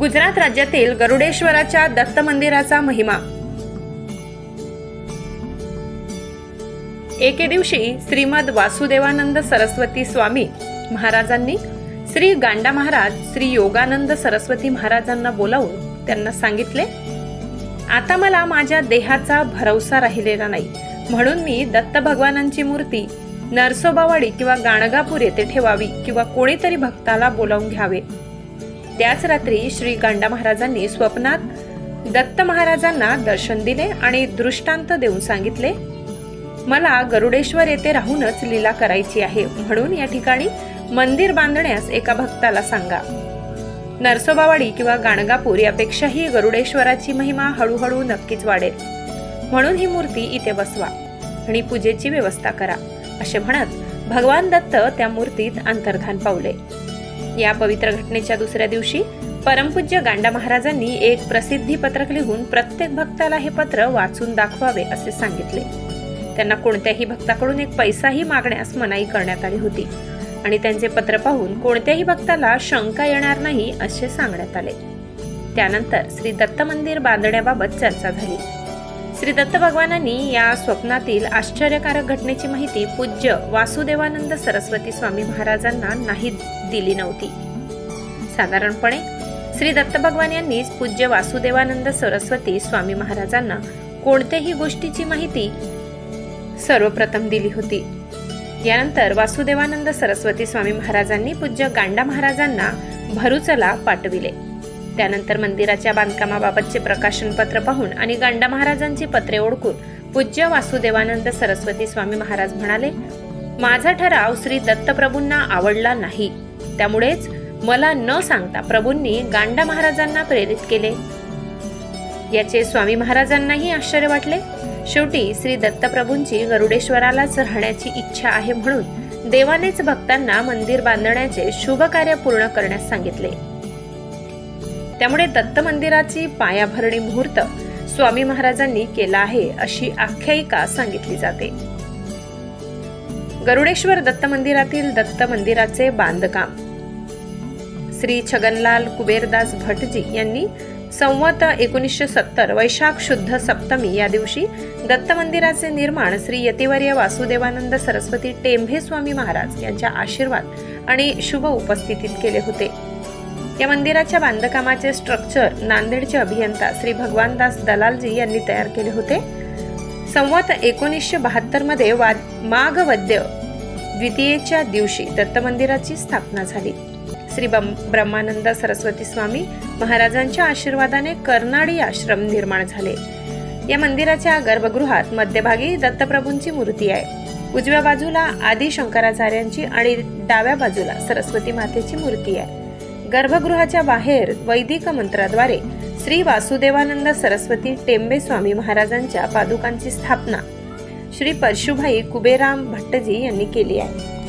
गुजरात राज्यातील गरुडेश्वराच्या दत्त मंदिराचा महिमा. एके दिवशी श्रीमद वासुदेवानंद सरस्वती स्वामी महाराजांनी श्री गांडा महाराज श्री योगानंद सरस्वती महाराजांना बोलावून त्यांना सांगितले आता मला माझ्या देहाचा भरवसा राहिलेला नाही. म्हणून मी दत्त भगवानांची मूर्ती नरसोबावाडी किंवा गाणगापूर येथे ठेवावी किंवा कोणीतरी भक्ताला बोलावून घ्यावे. त्याच रात्री श्री गांडा महाराजांनी स्वप्नात दत्त महाराजांना दर्शन दिले आणि दृष्टांत देऊन सांगितले मला गरुडेश्वर येथे राहूनच लीला करायची आहे. म्हणून या ठिकाणी मंदिर बांधण्यास एका भक्ताला सांगा. नरसोबावाडी किंवा गाणगापूर यापेक्षाही गरुडेश्वराची महिमा हळूहळू नक्कीच वाढेल. म्हणून ही मूर्ती इथे बसवा आणि पूजेची व्यवस्था करा असे म्हणत भगवान दत्त त्या मूर्तीत अंतर्धान पावले. या पवित्र घटनेच्या दुसऱ्या दिवशी परमपूज्य गांडा महाराजांनी एक प्रसिद्धी पत्रक लिहून प्रत्येक भक्ताला हे पत्र वाचून दाखवावे असे सांगितले. त्यांना कोणत्याही भक्ताकडून एक पैसाही मागण्यास मनाई करण्यात आली होती आणि त्यांचे पत्र पाहून कोणत्याही भक्ताला शंका येणार नाही असे सांगण्यात आले. त्यानंतर श्री दत्त मंदिर बांधण्याबाबत चर्चा झाली. श्री दत्त भगवानांनी या स्वप्नातील आश्चर्यकारक घटनेची माहिती पूज्य वासुदेवानंद सरस्वती स्वामी महाराजांना नाही दिली नव्हती. साधारणपणे श्री दत्त भगवान यांनीच पूज्य वासुदेवानंद सरस्वती स्वामी महाराजांना कोणत्याही गोष्टीची माहिती सर्वप्रथम दिली होती. यानंतर वासुदेवानंद सरस्वती स्वामी महाराजांनी पूज्य गांडा महाराजांना भरुचला पाठविले. त्यानंतर मंदिराच्या बांधकामाबाबतचे प्रकाशनपत्र पाहून आणि गांडा महाराजांची पत्रे ओळखून पूज्य वासुदेवानंद सरस्वती स्वामी महाराज म्हणाले माझा ठराव श्री दत्तप्रभूंना आवडला नाही. त्यामुळेच मला न सांगता प्रभूंनी गांडा महाराजांना प्रेरित केले. याचे स्वामी महाराजांनाही आश्चर्य वाटले. शेवटी श्री दत्तप्रभूंची गरुडेश्वरालाच राहण्याची इच्छा आहे म्हणून देवानेच भक्तांना मंदिर बांधण्याचे शुभ कार्य पूर्ण करण्यास सांगितले. त्यामुळे दत्त मंदिराची पायाभरणी मुहूर्त स्वामी महाराजांनी केला आहे अशी आख्यायिका सांगितली जाते. गरुडेश्वर दत्त मंदिरातील दत्त मंदिराचे बांधकाम. श्री छगनलाल कुबेरदास भटजी यांनी संवत एकोणीसशे सत्तर वैशाख शुद्ध सप्तमी या दिवशी दत्त मंदिराचे निर्माण श्री यतिवर्य वासुदेवानंद सरस्वती टेंभे स्वामी महाराज यांच्या आशीर्वाद आणि शुभ उपस्थितीत केले होते. या मंदिराच्या बांधकामाचे स्ट्रक्चर नांदेडचे अभियंता श्री भगवानदास दलालजी यांनी तयार केले होते. संवत एकोणीसशे बहात्तरमध्ये माघ वद्य द्वितीयेच्या दिवशी दत्त मंदिराची स्थापना झाली. श्री ब्रह्मानंद सरस्वती स्वामी महाराजांच्या आशीर्वादाने कर्नाडी आश्रम निर्माण झाले. या मंदिराच्या गर्भगृहात मध्यभागी दत्तप्रभूंची मूर्ती आहे. उजव्या बाजूला आदी शंकराचार्यांची आणि डाव्या बाजूला सरस्वती मातेची मूर्ती आहे. गर्भगृहाच्या बाहेर वैदिक मंत्राद्वारे श्री वासुदेवानंद सरस्वती टेंबे स्वामी महाराजांच्या पादुकांची स्थापना. श्री परशुभाई कुबेराम भट्टजी यांनी केली आहे.